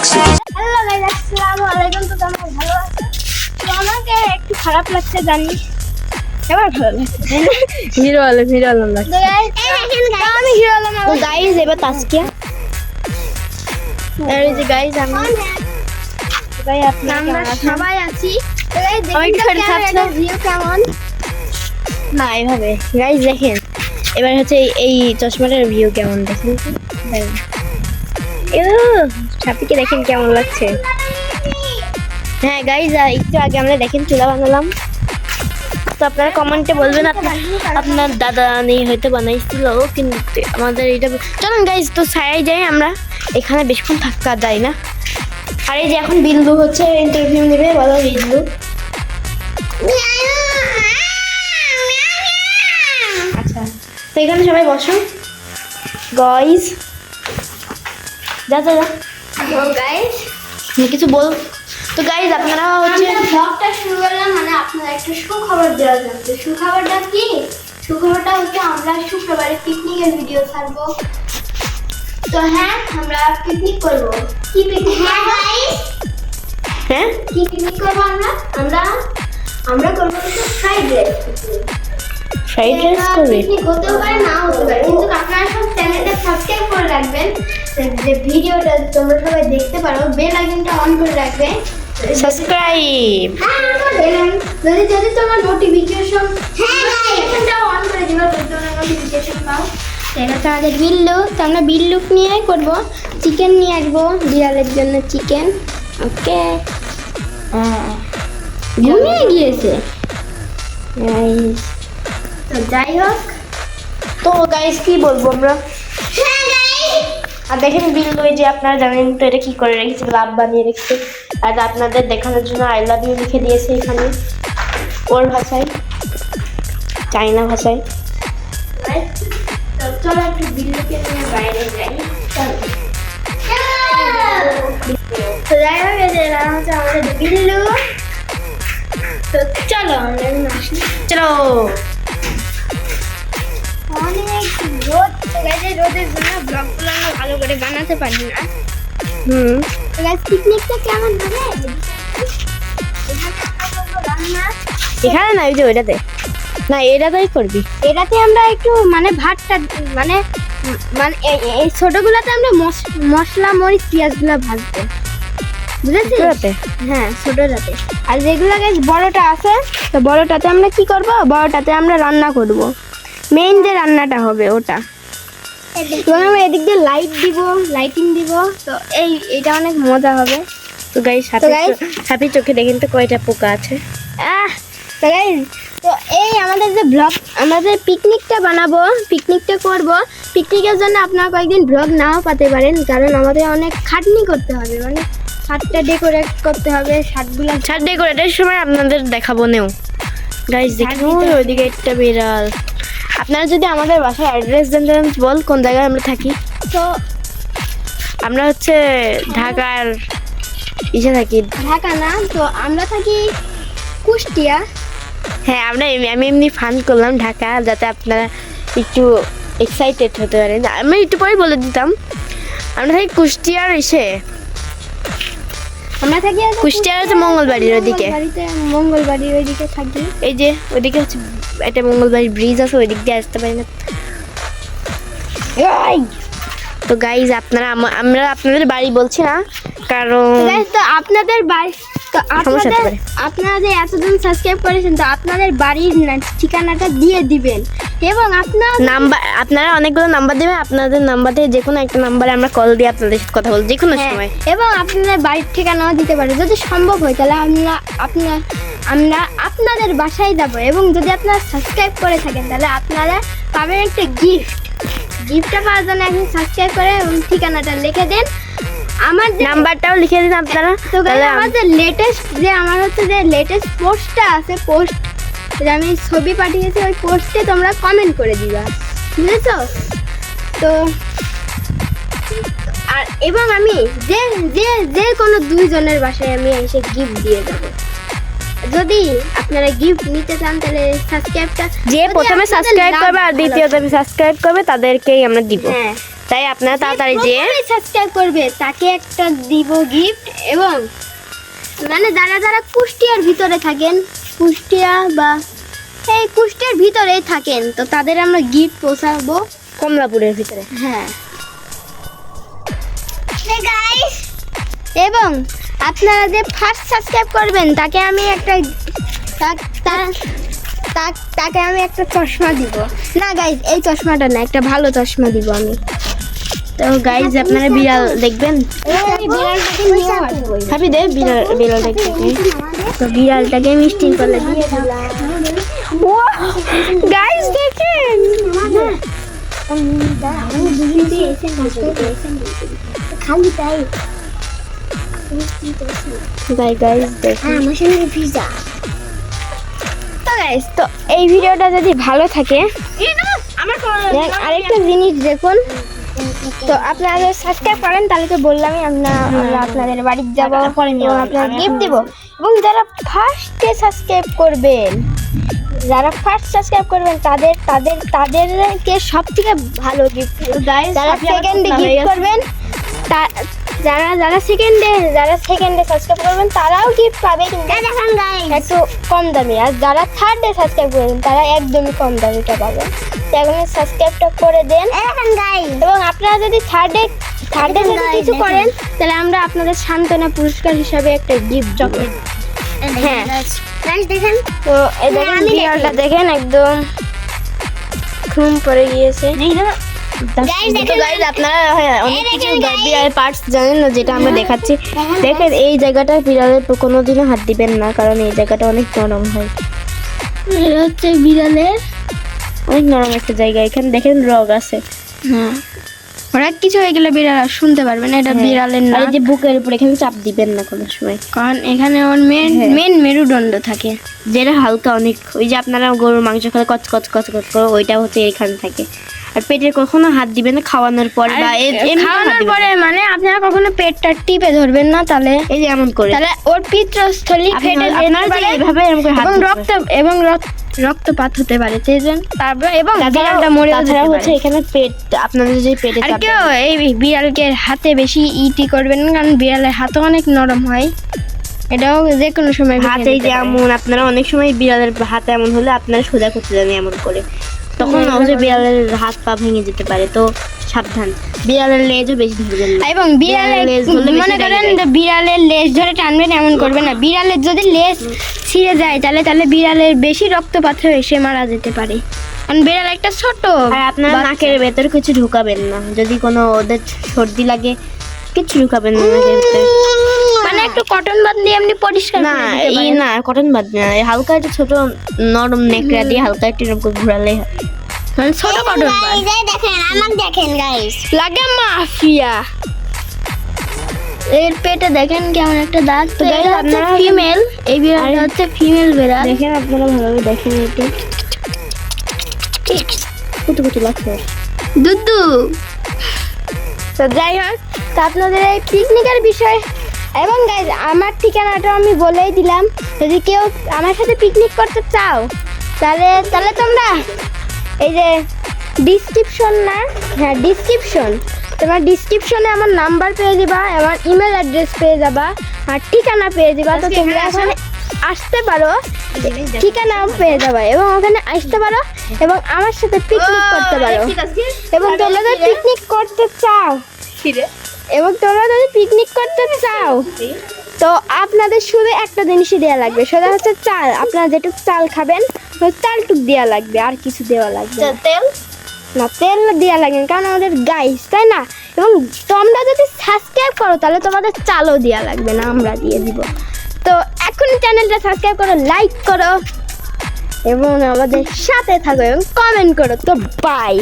Hello guys আসসালামু আলাইকুম তো তোমরা ভালো আছো? তো আমাকে একটু খারাপ লাগছে জানি। এবার ভালো লাগছে। তাই না? হিরো আলম হিরো আলম লাগছে। তো guys, তো আমি হিরো আলম তো গাইজ এবার তাসকিয়া। আর এই যে আমি আপনার সবাই আছি। তো দেখুন view কেমন? না এভাবে। গাইজ দেখেন। এবার হচ্ছে এই- চশমাটার ভিউ কেমন দেখেন? তো? দেখেন। ছাপিকে দেখেন কেমন লাগছে। হ্যাঁ গাইজ একটু আগে আমরা দেখেন চুলা বানালাম। তো আপনারা কমেন্টে বলবেন আপনার দাদা নেই হয়তো বানাইছিল, কিন্তু আমাদের এটা চলুন গাইজ তো ছায়াই যাই আমরা। এখানে বেশিক্ষণ থাকা যায় না। আর এই যে এখন বিন্দু হচ্ছে ইন্টারভিউ নেবে, বলো বিন্দু। আচ্ছা তো এখানে সবাই বসো। গাইজ যা যা যা। কিছু বল। তো গাইজ আপনারা হচ্ছে ব্লগটা শুরু করলাম মানে আপনারা একটা সুখবর দেওয়া যাচ্ছে সুখবরটা কি? সুখবরটা হচ্ছে আমরা শুক্রবারে পিকনিকের ভিডিও ছাড়বো। তো হ্যাঁ আমরা পিকনিক করব। কি পিকনিক হ্যাঁ গাইস হ্যাঁ? কি পিকনিক করব আমরা? আমরা আমরা করব কিন্তু ফ্রাইড রাইস ফ্রাইড রাইস করবে পিকনিক হতেও পারে না হতে পারে। কিন্তু আপনারা সব চ্যানেলটা সাবস্ক্রাইব করে রাখবেন। যে ভিডিওটা তোমরা সবাই দেখতে পারো বেল আইকনটা অন করে রাখবে। সাবস্ক্রাইব হ্যাঁ, যদি যদি তোমার নোটিফিকেশন নোটিফিকেশনটা অন করে দিবা যদি তোমরা নোটিফিকেশন পাও। এটা হচ্ছে আমাদের বিল্লু তো আমরা বিল্লুক নিয়ে করব। চিকেন নিয়ে আসব বিড়ালের জন্য চিকেন ওকে ঘুমিয়ে গিয়েছে। তো যাই হোক। তো গাইজ কি বলব আমরা? আর দেখেন বিল ওই যে আপনারা জানেন তো এটা কি করে রেখেছে লাভ বানিয়ে রেখেছে। আর আপনাদের দেখানোর জন্য আই লাভ ইউ লিখে দিয়েছে এখানে ওর ভাষায় চাইনা ভাষায়। চলো একটু বিল্লুকে নিয়ে বাইরে যাই। তো যাই হোক এই যে হচ্ছে আমাদের বিল্লু তো চলো আমরা চলো। অনেক রোদ গেছে রোদের জন্য ব্লগগুলো আমরা ভালো করে বানাতে পারি না। হুম। পিকনিকটা কেমন হবে? এখানে না ওই যে ওইটাতে। না এটাতেই করবি। এটাতে আমরা একটু মানে ভাতটা মানে মানে এই- ছোটগুলোতে আমরা মশ- মশলা মরিচ পেঁয়াজগুলো ভাজবো। বুঝেছিস? হ্যাঁ ছোটটাতে। আর যেগুলো বড়টা আছে তো বড়টাতে আমরা কি করব? বড়টাতে আমরা রান্না করব। মেইন যে রান্নাটা হবে ওটা। এবং আমরা এদিক দিয়ে লাইট দিব লাইটিং দিব। তো এই এটা অনেক মজা হবে। তো তো guys- চোখে দেখেন তো কয়টা পোকা আছে। আহ তো তো এই আমাদের যে ব্লগ আমাদের পিকনিকটা বানাবো পিকনিকটা করব। পিকনিকের জন্য আপনারা কয়েকদিন ব্লগ নাও পাতে পারেন কারণ আমাদের অনেক খাটনি করতে হবে। মানে ছাদটা ডেকোরেট করতে হবে ছাদগুলো ছাড় ডেকোরেটের সময় আপনাদের দেখাবো নেও। গাইজ দেখুন ওইদিকে একটা বিড়াল। আপনারা যদি আমাদের বাসায় অ্যাড্রেস দেন তাহলে বল কোন জায়গায় আমরা থাকি? তো আমরা হচ্ছে ঢাকার ইসে থাকি। ঢাকা না তো আমরা থাকি কুষ্টিয়া। হ্যাঁ আমরা এমনি- আমি এমনি ফান করলাম ঢাকা যাতে আপনারা একটু এক্সাইটেড হতে পারেন। আমি একটু পরে বলে দিতাম আমরা থাকি কুষ্টিয়ার ইসে। আমরা থাকি কুষ্টিয়ার হচ্ছে মঙ্গলবাড়ির ওদিকে। মঙ্গলবাড়ির ওইদিকে থাকি। এই যে ওইদিকে হচ্ছে একটা মঙ্গলবাড়ির ব্রিজ আছে ওই দিক দিয়ে আসতে পারি না। তো গাইজ আপনারা আমরা আপনাদের বাড়ি বলছি না কারণ তো আপনাদের বাড়ি তো আপনাদের পারে। আপনারা যে এতজন সাবস্ক্রাইব করেছেন তো আপনাদের বাড়ির ঠিকানাটা দিয়ে দিবেন। এবং আপনার নাম্বার আপনারা অনেকগুলো নাম্বার দেবেন আপনাদের নাম্বার থেকে যে কোনো একটা নাম্বারে আমরা কল দিয়ে আপনাদের সাথে কথা বলব যে কোনো হ্যাঁ, সময়। এবং আপনাদের বাড়ির ঠিকানাও দিতে পারে যদি সম্ভব হয় তাহলে আমরা আপনার আমরা আপনাদের বাসায় যাব এবং যদি আপনারা সাবস্ক্রাইব করে থাকেন তাহলে আপনারা পাবেন একটা গিফট গিফটটা পাওয়ার জন্য এখন সাবস্ক্রাইব করে এবং ঠিকানাটা লিখে দেন। আমার নাম্বারটাও লিখে দিন আপনারা। তো আমার যে লেটেস্ট যে আমার হচ্ছে যে লেটেস্ট পোস্টটা আছে পোস্ট আমি ছবি পাঠিয়েছি ওই পোস্টে তোমরা কমেন্ট করে দিবা। বুঝেছ? তো আর এবং আমি যে যে যে কোনো দুইজনের বাসায় আমি এসে গিফট দিয়ে দেবো। যদি আপনারা গিফট নিতে চান তাহলে সাবস্ক্রাইবটা যে প্রথমে সাবস্ক্রাইব করবে আর দ্বিতীয়ত সাবস্ক্রাইব করবে তাদেরকেই আমরা দিব। হ্যাঁ। তাই আপনারা তাড়াতাড়ি যে সাবস্ক্রাইব করবে তাকে একটা দিব গিফট এবং মানে যারা যারা কুষ্টিয়ার ভিতরে থাকেন কুষ্টিয়া বা এই কুষ্টিয়ার ভিতরেই থাকেন তো তাদের আমরা গিফট পৌঁছাবো। কমলাপুরের ভিতরে। হ্যাঁ। এবং আপনারা যে ফার্স্ট সাবস্ক্রাইব করবেন তাকে আমি একটা তাকে আমি একটা চশমা দিব। না গাইজ এই চশমাটা না একটা ভালো চশমা দিব আমি। তো গাইজ আপনারা বিড়াল দেখবেন? হাবি দে বিড়াল বিড়াল দেখবেন তো বিড়ালটাকে মিষ্টি করে দিয়ে গাইজ দেখেন! খালি তাই। গাই গাইজ দেখেন আমার সঙ্গে পিজা তো গাইস তো এই ভিডিওটা যদি ভালো থাকে আরেকটা জিনিস দেখুন। তো আপনারা সাবস্ক্রাইব করেন তাহলে তো বললামই আমরা আমরা আপনাদের বাড়িতে যাব। এবং আপনারা গিফট দিব। এবং যারা ফার্স্টে সাবস্ক্রাইব করবেন যারা ফার্স্ট সাবস্ক্রাইব করবেন তাদের তাদের তাদেরকে সব থেকে ভালো গিফট যারা সেকেন্ডে গিফট করবেন তা- যারা যারা সেকেন্ডে যারা সেকেন্ডে সাবস্ক্রাইব করবেন তারাও গিফট পাবে কিন্তু একটু কম দামি। আর যারা থার্ডে সাবস্ক্রাইব করবেন তারা একদমই কম দামিটা পাবেন। তো এখন সাবস্ক্রাইবটা করে দেন। এবং আপনারা যদি থার্ডে থার্ডে যদি কিছু করেন তাহলে আমরা আপনাদের সান্ত্বনা পুরস্কার হিসাবে একটা গিফট চকলেট হ্যাঁ। দেখেন। তো দেখেন দেখেন একদম ঘুম পড়ে গিয়েছে। আপনারা হ্যাঁ, অনেক কিছু বিড়ালের পার্টস জানেন না যেটা আমরা দেখাচ্ছি। দেখেন এই জায়গাটা বিড়ালের কোনোদিনও হাত দিবেন না কারণ এই জায়গাটা অনেক নরম হয়। এটা হচ্ছে বিড়ালের। অনেক নরম একটা জায়গা এখানে দেখেন রগ আছে। হ্যাঁ। ওরা কিছু হয়ে গেলে বিড়াল শুনতে পারবে না এটা বিড়ালের আর না যে বুকের উপর এখানে চাপ দিবেন না কোনো সময়। কারণ এখানে ওর মেন হ্যাঁ। মেন মেরুদণ্ড থাকে। যেটা হালকা অনেক ওই যে আপনারা গরুর মাংস খেলে কচ কচ কচ কচ করে ওইটা হচ্ছে এখানে থাকে। আর পেটে কখনো হাত দিবেন না খাওয়ানোর পর বা খাওয়ানোর পরে মানে আপনারা কখনো পেটটা টিপে ধরবেন না তাহলে। এই যে এমন করে। তাহলে ওর পিত্রস্থলী ফেটে আপনার- যে এইভাবে এরকম করে হাত এবং রক্ত এবং রক্ত- রক্তপাত হতে পারে সেই তারপর এবং বিড়ালটা মরে তাছাড়া হচ্ছে এখানে পেট আপনাদের যে পেটে আর কেউ এই বিড়ালকে হাতে বেশি ইটি করবেন কারণ বিড়ালের হাতও অনেক নরম হয়। এটাও যে কোনো সময় হাতে। যেমন আপনারা অনেক সময় বিড়ালের হাতে এমন হলে আপনারা সোজা করতে জানেন এমন করে। তখন অবশ্যই বিড়ালের হাত পা ভেঙে যেতে পারে তো সাবধান। বিড়ালের লেজও বেশি ধরবেন না এবং বিড়ালের লেজ মনে করেন বিড়ালের লেজ ধরে টানবেন এমন করবেন না। বিড়ালের যদি লেজ ছিঁড়ে যায় তাহলে তাহলে বিড়ালের বেশি রক্তপাত হয়ে সে মারা যেতে পারে। কারণ বিড়াল একটা ছোট আর আপনারা। নাকের ভেতর কিছু ঢুকাবেন না। যদি কোনো ওদের সর্দি লাগে কিছু ঢুকাবেন না নাকের ভেতর। মানে একটু কটন বাদ দিয়ে এমনি পরিষ্কার না এই না কটন বাদ না হালকা একটা ছোট নরম নেকড়া দিয়ে হালকা একটু এরকম করে ঘোরালে মানে ছোট কটন বাদ। দেখেন আমাকে দেখেন গাইস লাগে মাফিয়া। এর পেটে দেখেন কেমন একটা দাগ। তো এটা হচ্ছে আপনারা- ফিমেল এই বিড়ালটা হচ্ছে ফিমেল বিড়াল। দেখেন আপনারা ভালোভাবে দেখেন কুতু লাগছে। দুদু তো যাই হোক তো আপনাদের এই পিকনিকের বিষয় এবং গাইজ আমার ঠিকানাটা আমি বলেই দিলাম। যদি কেউ আমার সাথে পিকনিক করতে চাও তাহলে তাহলে তোমরা এই যে ডিসক্রিপশন না হ্যাঁ ডিসক্রিপশন তোমার ডিসক্রিপশনে আমার নাম্বার পেয়ে যাবা আমার ইমেল অ্যাড্রেস পেয়ে যাবা আর ঠিকানা পেয়ে যাবা। তো তোমরা এখানে আসতে পারো ঠিকানাও পেয়ে যাবা এবং ওখানে আসতে পারো এবং আমার সাথে পিকনিক করতে পারো। এবং তোমরা যদি পিকনিক করতে চাও এবং তোমরা যদি পিকনিক করতে চাও তো আপনাদের শুধু একটা জিনিসই দেওয়া লাগবে সেটা হচ্ছে চাল। আপনারা যেটুকু চাল খাবেন চালটুক দেওয়া লাগবে আর কিছু দেওয়া লাগবে তেল? না তেল দেওয়া লাগে না, কারণ আমাদের গাইস তাই না? এবং তোমরা যদি সাবস্ক্রাইব করো তাহলে তোমাদের চালও দেওয়া লাগবে না আমরা দিয়ে দিব। তো এখন চ্যানেলটা সাবস্ক্রাইব করো লাইক করো এবং আমাদের সাথে থাকো এবং কমেন্ট করো। তো বাই